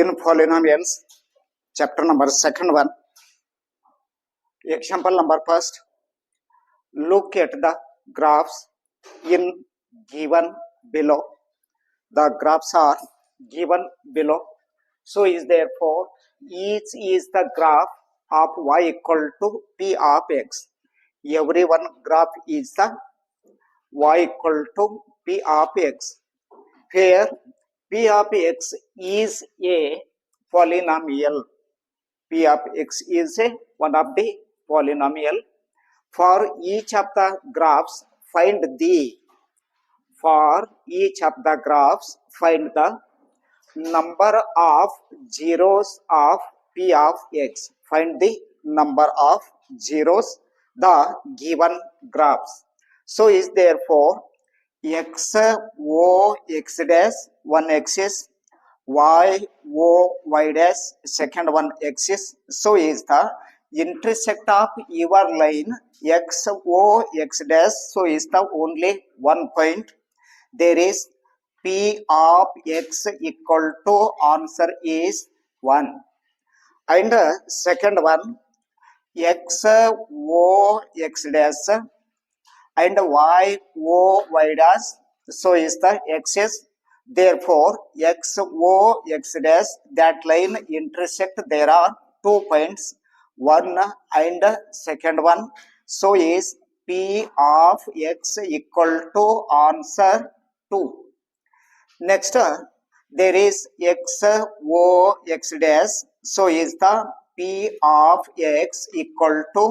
in polynomials, chapter number second one. Example number first. Look at the graphs in given below. The graphs are given below. So is therefore each is the graph of y equal to p of x. Every one graph is the y equal to p of x. Here p of x is a polynomial. p of x is a one of the polynomial. For each of the graphs, find the for each of the graphs, find the number of zeros of p of x. Find the number of zeros the given graphs. So is therefore x o x dash one axis y o y dash second one axis so is the intersect of your line x o x dash so is the only one point there is p of x equal to answer is 1 and uh, second one x o x dash and y o y dash so is the axis therefore x o x dash that line intersect there are two points one and second one. So is p of x equal to answer 2 next there is x o x dash so is the p of x equal to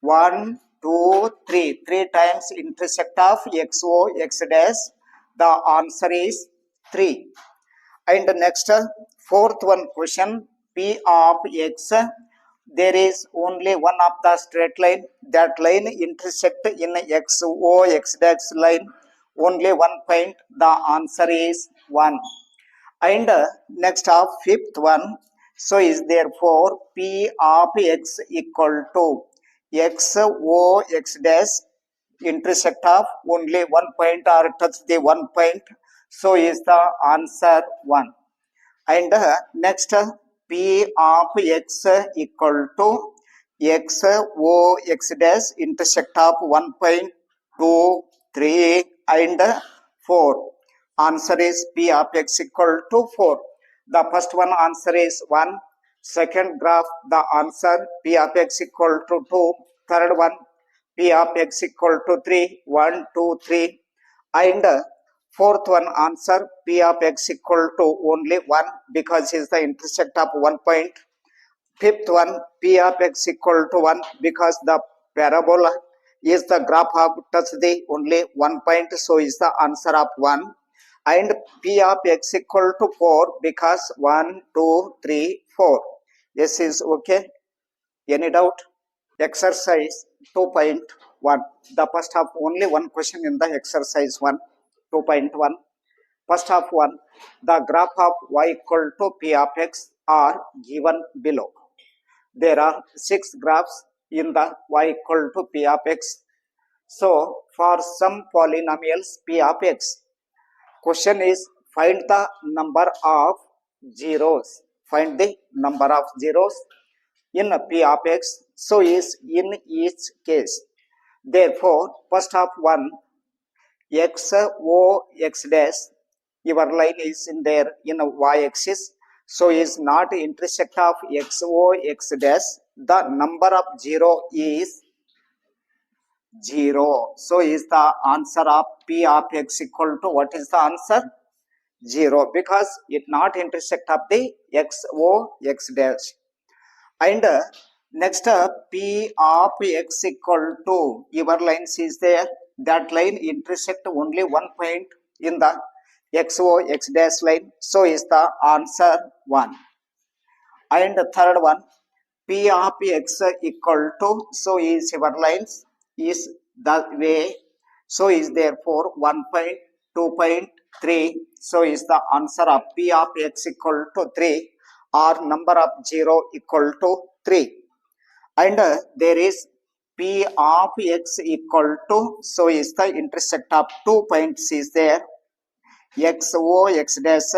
1 2 3 3 times intersect of x o x dash. The answer is 3 and next fourth one question. P of x there is only one of the straight line. That line intersect in x o x dash line. Only one point. The answer is 1 and next of fifth one. So is therefore p of x equal to x o x dash intersect of only one point or touch the one point. So is the answer 1 and uh, next uh, p of x equal to x o x dash intersect of one point two three and 4 answer is p of x equal to 4 the first one answer is 1 second graph the answer p of x equal to 2 third one p of x equal to 3 1 2 3 and uh, fourth one answer p of x equal to only 1 because is the intersect of one point. Fifth one p of x equal to 1 because the parabola is the graph of touch the only one point so is the answer of 1 and p of x equal to 4 because 1 2 3 4 this is okay. Any doubt? Exercise 2.1 the first half only one question in the exercise 1 2.1 first half 1 the graph of y equal to p of x are given below. There are six graphs in the y equal to p of x. So for some polynomials p of x question is find the number of zeros find the number of zeros in p of x. So is in each case. Therefore first of one x o x dash your line is in there in y axis. So is not intersect of x o x dash. The number of zero is zero. So is the answer of p of x equal to what is the answer zero because it not intersect of the x o x dash. And uh, next uh, p of x equal to your lines is there. That line intersect only one point in the x o x dash line. So is the answer 1 and the third one p of x equal to so is your lines is the way. So is therefore 1 point 2 point 3 so is the answer of p of x equal to 3 or number of 0 equal to 3 and uh, there is p of x equal to so is the intersect of two points is there x o x dash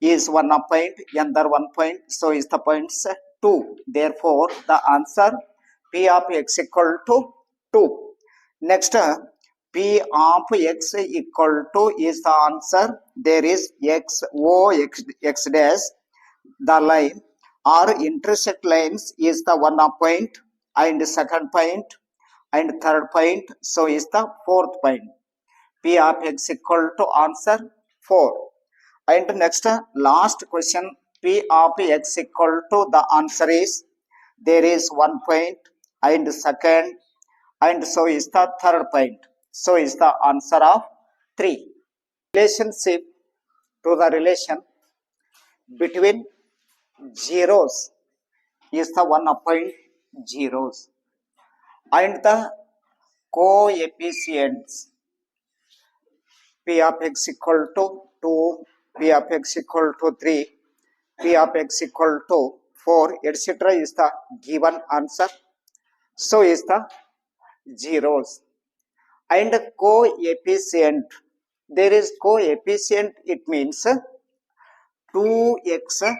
is one point, another one point, so is the points 2. Therefore, the answer P of x equal to 2. Next, uh, P of x equal to is the answer. There is x, O, x, x dash. The line or intersect lines is the one point and second point and third point. So is the fourth point. P of x equal to answer 4. And next, last question. P of x equal to the answer is there is one point and second and so is the third point. So is the answer of 3. Relationship to the relation between zeros is the one upon zeros and the coefficients p of x equal to 2, p of x equal to 3, p of x equal to 4, etc. is the given answer. So is the zeros. And coefficient, there is coefficient, it means 2x,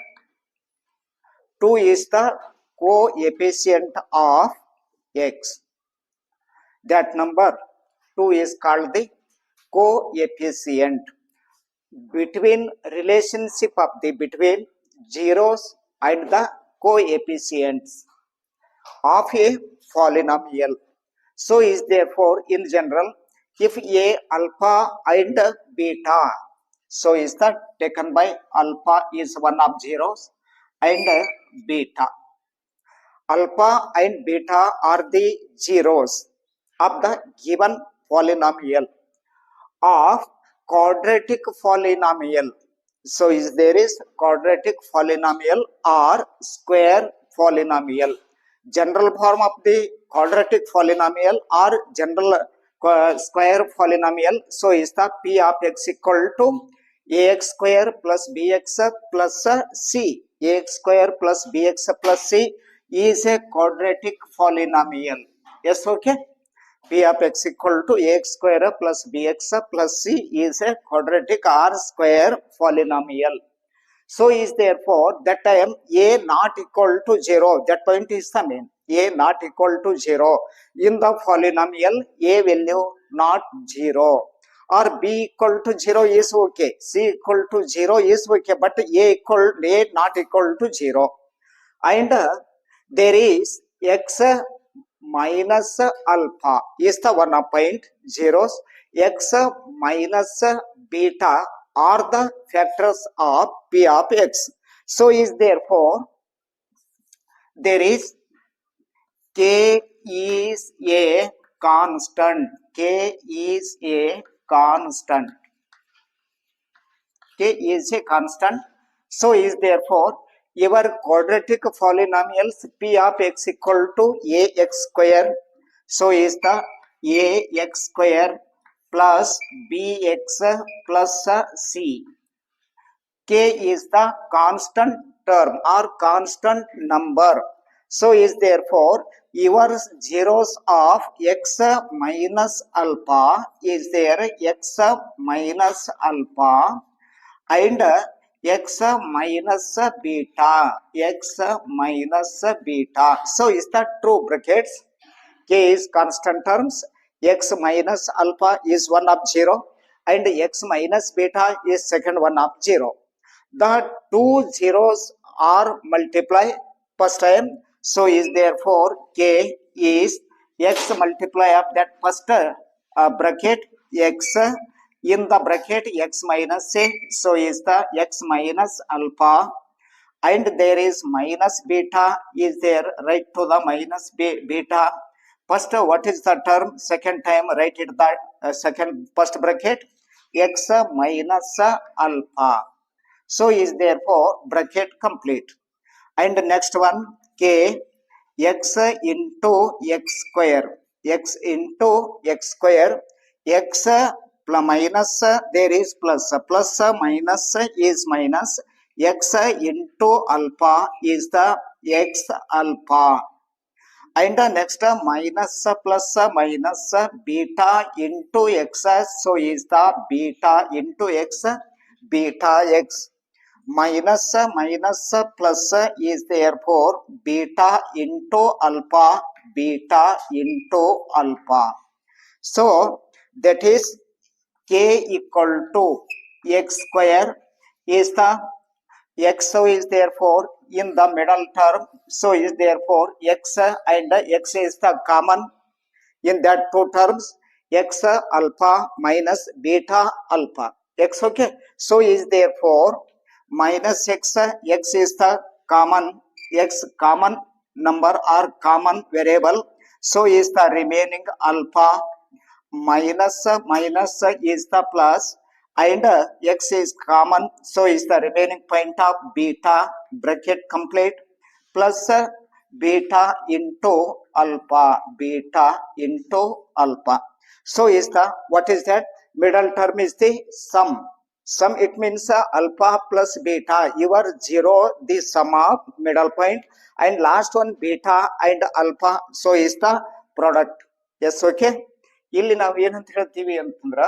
2 is the coefficient of x. That number 2 is called the coefficient between relationship of the between zeros and the coefficients of a polynomial. So is therefore in general if a alpha and beta so is that taken by alpha is one of zeros and beta. Alpha and beta are the zeros of the given polynomial of quadratic polynomial. So is there is quadratic polynomial or square polynomial. General form of the quadratic polynomial or general uh, square polynomial. So is the p of x equal to ax square plus bx plus c. ax square plus bx plus c is a quadratic polynomial. Yes, okay. p of x equal to ax square plus bx plus c is a quadratic or square polynomial. So is therefore that time a not equal to 0 that point is the main. A not equal to 0 in the polynomial a value not 0 or b equal to 0 is okay. C equal to 0 is okay. But a equal a not equal to 0 and uh, there is x minus alpha is the one point zeros. X minus beta are the factors of p of x. So is therefore there is k is a constant. K is a constant. K is a constant. So is therefore your quadratic polynomials p of x equal to ax square. So is the ax square plus bx plus c. K is the constant term or constant number. So is therefore your zeros of x minus alpha is there x minus alpha and x minus beta x minus beta. So is that true brackets? K is constant terms x minus alpha is one of zero and x minus beta is second one of zero. The two zeros are multiply first time. So is therefore k is x multiply of that first uh, bracket x. In the bracket x minus a so is the x minus alpha and there is minus beta is there right to the minus beta first what is the term? Second time write it that uh, second first bracket. X minus alpha. So is therefore bracket complete. And next one k x into x square. X into x square. X plus minus there is plus. Plus minus is minus. X into alpha is the x alpha and next minus plus minus beta into x. So is the beta into x beta x. Minus minus plus is therefore beta into alpha beta into alpha. So that is k equal to x square is the x so is therefore in the middle term. So is therefore x and x is the common in that two terms. X alpha minus beta alpha. X okay. So is therefore minus x x is the common. X common number or common variable. So is the remaining alpha minus minus is the plus and uh, x is common so is the remaining point of beta bracket complete plus uh, beta into alpha beta into alpha so is the what is that middle term is the sum sum it means uh, alpha plus beta your zero the sum of middle point and last one beta and alpha so is the product yes okay ಇಲ್ಲಿ ನಾವು ಏನಂತ ಹೇಳ್ತೀವಿ ಅಂತಂದ್ರ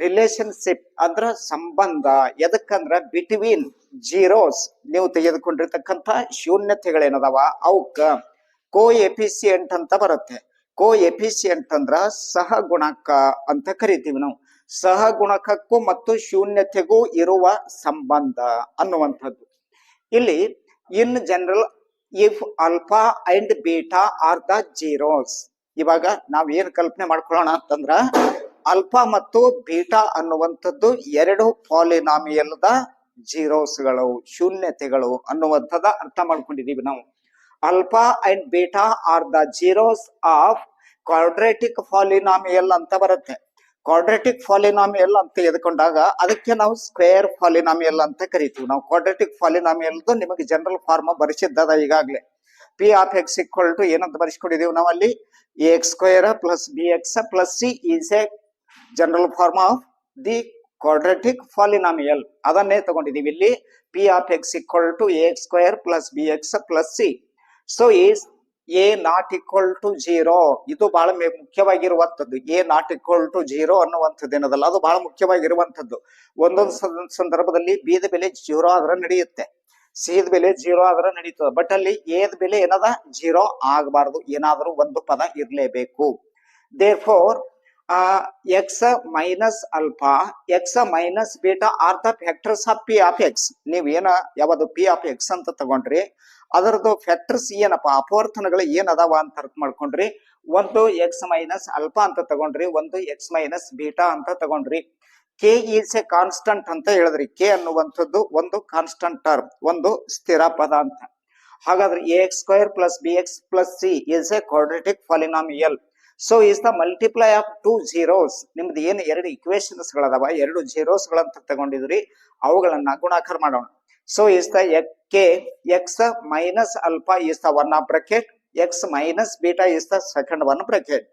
relationship ಅಂದ್ರ ಸಂಬಂಧ. ಎದಕ್ಕಂದ್ರ between zeros ನೀವು ತೆಗೆದುಕೊಂಡಿರ್ತಕ್ಕಂಥ ಶೂನ್ಯತೆಗಳೇನದವ? ಅವಕ್ಕ. ಕೋ ಎಫಿಸಿಯಂಟ್ ಅಂತ ಬರುತ್ತೆ. ಕೋ ಎಫಿಸಿಯಂಟ್ ಅಂದ್ರ ಸಹಗುಣಕ ಅಂತ ಕರಿತೀವಿ ನಾವು. ಸಹ ಗುಣಕಕ್ಕೂ ಮತ್ತು ಶೂನ್ಯತೆಗೂ ಇರುವ ಸಂಬಂಧ ಅನ್ನುವಂಥದ್ದು. ಇಲ್ಲಿ in general if alpha and beta are the zeros ಇವಾಗ ನಾವ್ ಏನ್ ಕಲ್ಪನೆ ಮಾಡ್ಕೊಳ್ಳೋಣ ಅಂತಂದ್ರ ಅಲ್ಫಾ ಮತ್ತು ಬೀಟಾ ಅನ್ನುವಂಥದ್ದು ಎರಡು ಪಾಲಿನಾಮಿಯಲ್ದ ಜೀರೋಸ್ಗಳು, ಶೂನ್ಯತೆಗಳು ಅನ್ನುವಂಥದ್ದು ಅರ್ಥ ಮಾಡ್ಕೊಂಡಿದೀವಿ ನಾವು. Alpha and beta are the zeros of quadratic polynomial ಅಂತ ಬರುತ್ತೆ. ಕ್ವಾಡ್ರೇಟಿಕ್ ಫಾಲಿನಾಮಿಯಲ್ ಅಂತ ಎದ್ಕೊಂಡಾಗ ಅದಕ್ಕೆ ನಾವು ಸ್ಕ್ವೇರ್ ಫಾಲಿನಾಮಿಯಲ್ ಅಂತ ಕರಿತೀವಿ. ನಾವು ಕ್ವಾಡ್ರೇಟಿಕ್ ಫಾಲಿನಾಮಿಯಲ್ದು ನಿಮಗೆ ಜನರಲ್ ಫಾರ್ಮ್ ಬರಿಸಿದ್ದದ ಈಗಾಗಲೇ. P of X equal to ಏನಂತ ಬರೆಸ್ಕೊಂಡಿದೀವಿ ನಾವು ಅಲ್ಲಿ A X square plus B X plus C is a general form of the quadratic polynomial ಅದನ್ನೇ ತಗೊಂಡಿದೀವಿ ಇಲ್ಲಿ. P of X equal to A X square plus B X plus C so is A not equal to zero ಇದು ಬಹಳ ಮುಖ್ಯವಾಗಿರುವಂಥದ್ದು. A not equal to zero ಅನ್ನುವಂಥದ್ದು ಏನದಲ್ಲ? ಅದು ಬಹಳ ಮುಖ್ಯವಾಗಿರುವಂಥದ್ದು. ಒಂದೊಂದು ಸಂದ- ಸಂದರ್ಭದಲ್ಲಿ ಬಿದ ಬೆಲೆ ಜೀರೋ ಆದ್ರೆ ನಡೆಯುತ್ತೆ. ಸಿದ ಬೆಲೆ ಜೀರೋ ಆದ್ರೆ ನಡೀತದೆ. ಬಟ್ ಅಲ್ಲಿ ಏದ ಬೆಲೆ ಏನದ? ಜೀರೋ ಆಗಬಾರದು. ಏನಾದರೂ ಒಂದು ಪದ ಇರಲೇಬೇಕು. Therefore X minus alpha X minus beta are the factors of P of X ನೀವ್ ಏನ ಯಾವುದು ಪಿ ಆಫ್ ಎಕ್ಸ್ ಅಂತ ತಗೊಂಡ್ರಿ, ಅದರದ್ದು ಫ್ಯಾಕ್ಟರ್ಸ್ ಏನಪ್ಪ, ಅಪವರ್ತನಗಳು ಏನ್ ಅದಾವ ಅಂತ ಅರ್ಥ ಮಾಡ್ಕೊಂಡ್ರಿ. ಒಂದು ಎಕ್ಸ್ ಮೈನಸ್ ಅಲ್ಫಾ ಅಂತ ತಗೊಂಡ್ರಿ, ಒಂದು ಎಕ್ಸ್ ಮೈನಸ್ ಬೀಟಾ ಅಂತ ತಗೊಂಡ್ರಿ. ಕೆ ಈಸ್ ಎ ಕಾನ್ಸ್ಟಂಟ್ ಅಂತ ಹೇಳಿದ್ರಿ. ಕೆ ಅನ್ನುವಂಥದ್ದು ಒಂದು ಕಾನ್ಸ್ಟಂಟ್ ಟರ್ಮ್ ಒಂದು ಸ್ಥಿರ ಪದ ಅಂತ. ಹಾಗಾದ್ರೆ A X square plus B X plus C is a quadratic polynomial so is the multiply of two zeros ನಿಮ್ದು ಏನು ಎರಡು ಇಕ್ವೇಶನ್ಸ್ ಗಳದಾವ, ಎರಡು ಜೀರೋಸ್ ಗಳಂತ ತಗೊಂಡಿದ್ರಿ, ಅವುಗಳನ್ನ ಗುಣಾಕಾರ ಮಾಡೋಣ. So is the K X minus alpha is the one of bracket X minus beta is the second one bracket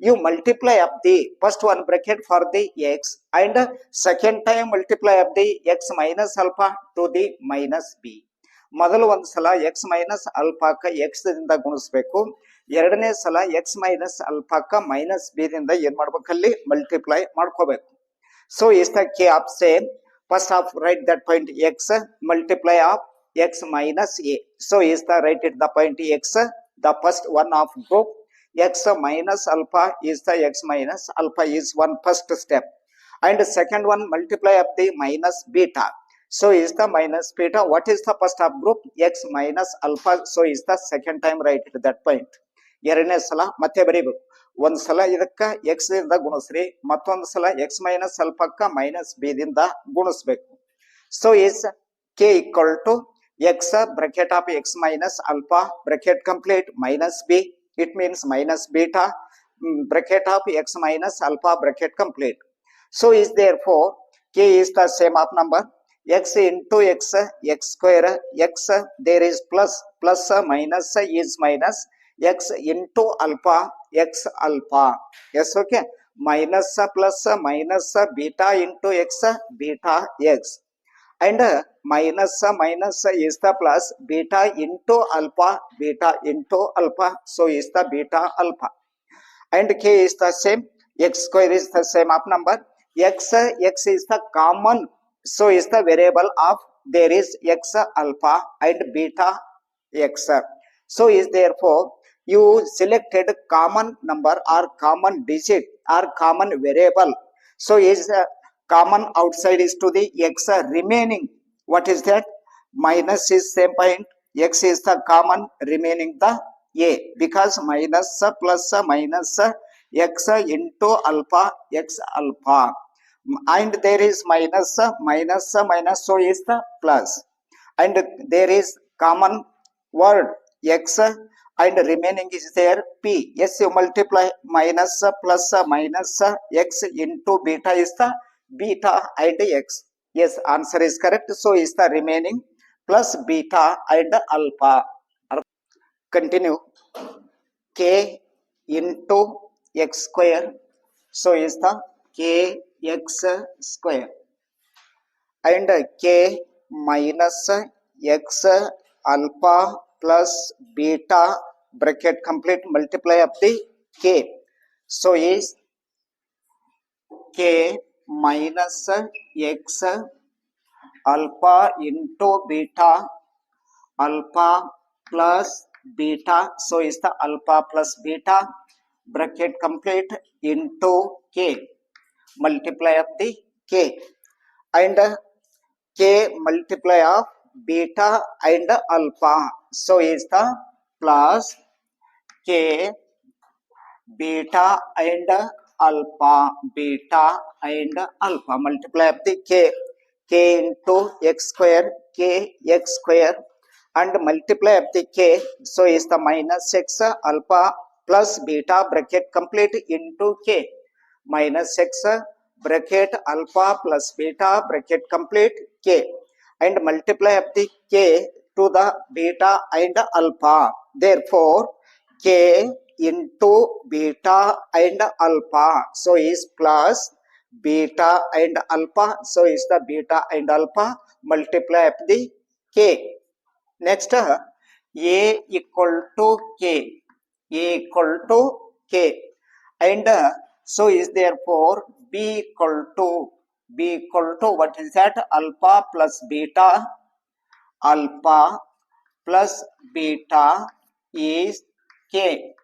you multiply of the first one bracket for the x and second time multiply of the x minus alpha to the minus b. ಮೊದಲು ಒಂದ್ಸಲ X minus ಅಲ್ಫಾಕ X ದಿಂದ ಗುಣಿಸ್ಬೇಕು. ಎರಡನೇ ಸಲ X minus ಅಲ್ಫಾಕ minus B ದಿಂದ ಏನ್ ಮಾಡ್ಬೇಕಲ್ಲಿ multiply ಮಾಡ್ಕೋಬೇಕು so is the K of same first of right that point X multiply of X minus A so is the right it the point X the first one of group x minus alpha is the x minus alpha is one first step and second one multiply of the minus beta so is the minus beta what is the first of group x minus alpha so is the second time right at that point ಎರಡನೇ ಸಲ ಮತ್ತೆ ಬರೀಬೇಕು ಒಂದ್ ಸಲ ಇದಕ್ಕ X ದಿಂದ ಗುಣಿಸ್ರಿ ಮತ್ತೊಂದು ಸಲ ಎಕ್ಸ್ ಮೈನಸ್ ಅಲ್ಪಕ್ಕ ಮೈನಸ್ ಬಿ ದಿಂದ ಗುಣಿಸ್ಬೇಕು so is K equal to X bracket of X minus alpha bracket complete minus B it means minus beta mm, bracket of x minus alpha bracket complete. So is therefore k is the same of number x into x x square x there is plus plus minus is minus alpha yes okay minus plus minus beta into x beta x and uh, minus uh, minus uh, is the plus beta into alpha beta into alpha so is the beta alpha and k is the same x square is the same of number x uh, x is the common so is the variable of there is x alpha and beta x. So is therefore you selected common number or common digit or common variable. So is uh, common outside is to the x remaining. What is that? Minus is same point. X is the common remaining the a because minus plus minus x into alpha x alpha and there is minus minus minus so is the plus and there is common word x and remaining is there p. Yes you multiply minus plus minus x into beta is the beta and x. Yes answer is correct. So is the remaining plus beta and alpha. Continue. K into x square. So is the kx square. And k minus x alpha plus beta bracket complete multiply of the k so is k minus x alpha into beta alpha plus beta so is the alpha plus beta bracket complete into k multiply of the k and k multiply of beta and alpha so is the plus k beta and alpha beta and alpha multiply of the k k into x square k x square and multiply of the k so is the minus x alpha plus beta bracket complete into k minus x bracket alpha plus beta bracket complete k and multiply of the k to the beta and alpha therefore k into beta and alpha so is plus beta and alpha so is the beta and alpha multiply of the k next a equal to k a equal to k and uh, so is therefore b equal to b equal to what is that alpha plus beta alpha plus beta is k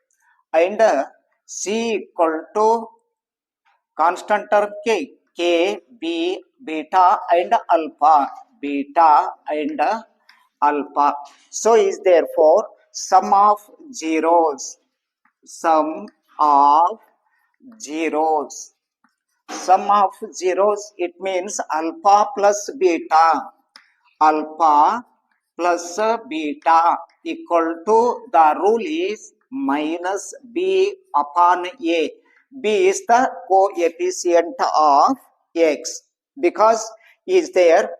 and uh, c equal to constant term k k b beta and alpha beta and alpha so is therefore sum of zeros sum of zeros sum of zeros it means alpha plus beta alpha plus beta equal to the rule is minus b upon a b is the coefficient of x because is there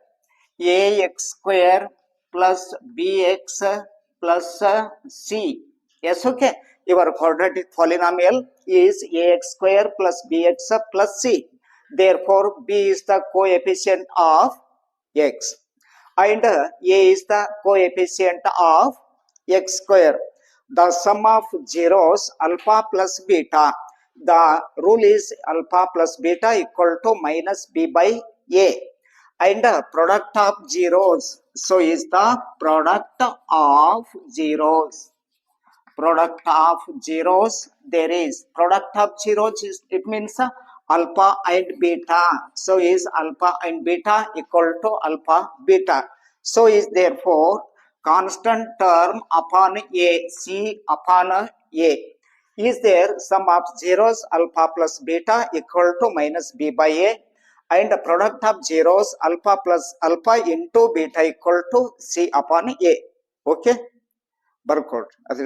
ax square plus bx plus c. Yes, okay. Your quadratic polynomial is ax square plus bx plus c. Therefore, b is the coefficient of x and a is the coefficient of x square. The sum of zeros alpha plus beta. The rule is alpha plus beta equal to minus b by a. And the product of zeros. So is the product of zeros. Product of zeros there is. Product of zeros is it means alpha and beta. So is alpha and beta equal to alpha beta. So is therefore constant term upon a c upon a is there sum of zeros alpha plus beta equal to minus b by a and the product of zeros alpha plus alpha into beta equal to c upon a okay ಬರ್ಕೊಳ್ರಿ ಅದು